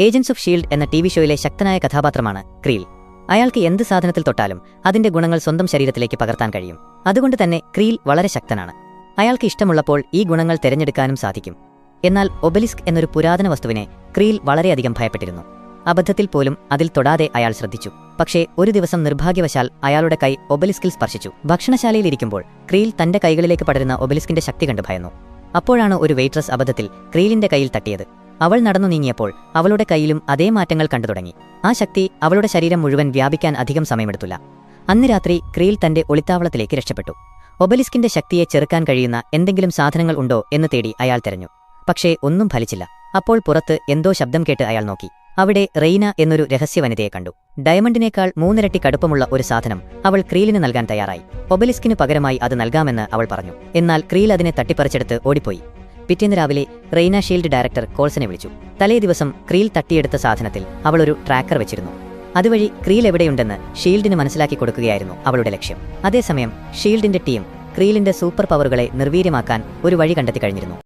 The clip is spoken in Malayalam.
ഏജൻസ് ഓഫ് ഷീൽഡ് എന്ന ടി വി ഷോയിലെ ശക്തനായ കഥാപാത്രമാണ് ക്രീൽ. അയാൾക്ക് എന്ത് സാധനത്തിൽ തൊട്ടാലും അതിന്റെ ഗുണങ്ങൾ സ്വന്തം ശരീരത്തിലേക്ക് പകർത്താൻ കഴിയും. അതുകൊണ്ട് തന്നെ ക്രീൽ വളരെ ശക്തനാണ്. അയാൾക്ക് ഇഷ്ടമുള്ളപ്പോൾ ഈ ഗുണങ്ങൾ തിരഞ്ഞെടുക്കാനും സാധിക്കും. എന്നാൽ ഒബലിസ്ക് എന്നൊരു പുരാതന വസ്തുവിനെ ക്രീൽ വളരെയധികം ഭയപ്പെട്ടിരുന്നു. അബദ്ധത്തിൽ പോലും അതിൽ തൊടാതെ അയാൾ ശ്രദ്ധിച്ചു. പക്ഷേ ഒരു ദിവസം നിർഭാഗ്യവശാൽ അയാളുടെ കൈ ഒബലിസ്കിൽ സ്പർശിച്ചു. ഭക്ഷണശാലയിൽ ഇരിക്കുമ്പോൾ ക്രീൽ തന്റെ കൈകളിലേക്ക് പടരുന്ന ഒബലിസ്കിന്റെ ശക്തി കണ്ട് ഭയന്നു. അപ്പോഴാണ് ഒരു വെയിട്രസ് അബദ്ധത്തിൽ ക്രീലിന്റെ കയ്യിൽ തട്ടിയത്. അവൾ നടന്നു നീങ്ങിയപ്പോൾ അവളുടെ കയ്യിലും അതേ മാറ്റങ്ങൾ കണ്ടു തുടങ്ങി. ആ ശക്തി അവളുടെ ശരീരം മുഴുവൻ വ്യാപിക്കാൻ അധികം സമയമെടുത്തില്ല. അന്ന് രാത്രി ക്രീൽ തന്റെ ഒളിത്താവളത്തിലേക്ക് രക്ഷപ്പെട്ടു. ഒബലിസ്കിന്റെ ശക്തിയെ ചെറുക്കാൻ കഴിയുന്ന എന്തെങ്കിലും സാധനങ്ങൾ ഉണ്ടോ എന്ന് തേടി അയാൾ തെരഞ്ഞു. പക്ഷേ ഒന്നും ഫലിച്ചില്ല. അപ്പോൾ പുറത്ത് എന്തോ ശബ്ദം കേട്ട് അയാൾ നോക്കി. അവിടെ റെയ്ന എന്നൊരു രഹസ്യ വനിതയെ കണ്ടു. ഡയമണ്ടിനേക്കാൾ മൂന്നിരട്ടി കടുപ്പമുള്ള ഒരു സാധനം അവൾ ക്രീലിന് നൽകാൻ തയ്യാറായി. ഒബലിസ്കിന് പകരമായി അത് നൽകാമെന്ന് അവൾ പറഞ്ഞു. എന്നാൽ ക്രീൽ അതിനെ തട്ടിപ്പറിച്ചെടുത്ത് ഓടിപ്പോയി. പിറ്റേന്ന് രാവിലെ റെയ്ന ഷീൽഡ് ഡയറക്ടർ കോൾസനെ വിളിച്ചു. തലേ ദിവസം ക്രീൽ തട്ടിയെടുത്ത സാധനത്തിൽ അവൾ ഒരു ട്രാക്കർ വെച്ചിരുന്നു. അതുവഴി ക്രീൽ എവിടെയുണ്ടെന്ന് ഷീൽഡിന് മനസ്സിലാക്കി കൊടുക്കുകയായിരുന്നു അവളുടെ ലക്ഷ്യം. അതേസമയം ഷീൽഡിന്റെ ടീം ക്രീലിന്റെ സൂപ്പർ പവറുകളെ നിർവീര്യമാക്കാൻ ഒരു വഴി കണ്ടെത്തി കഴിഞ്ഞിരുന്നു.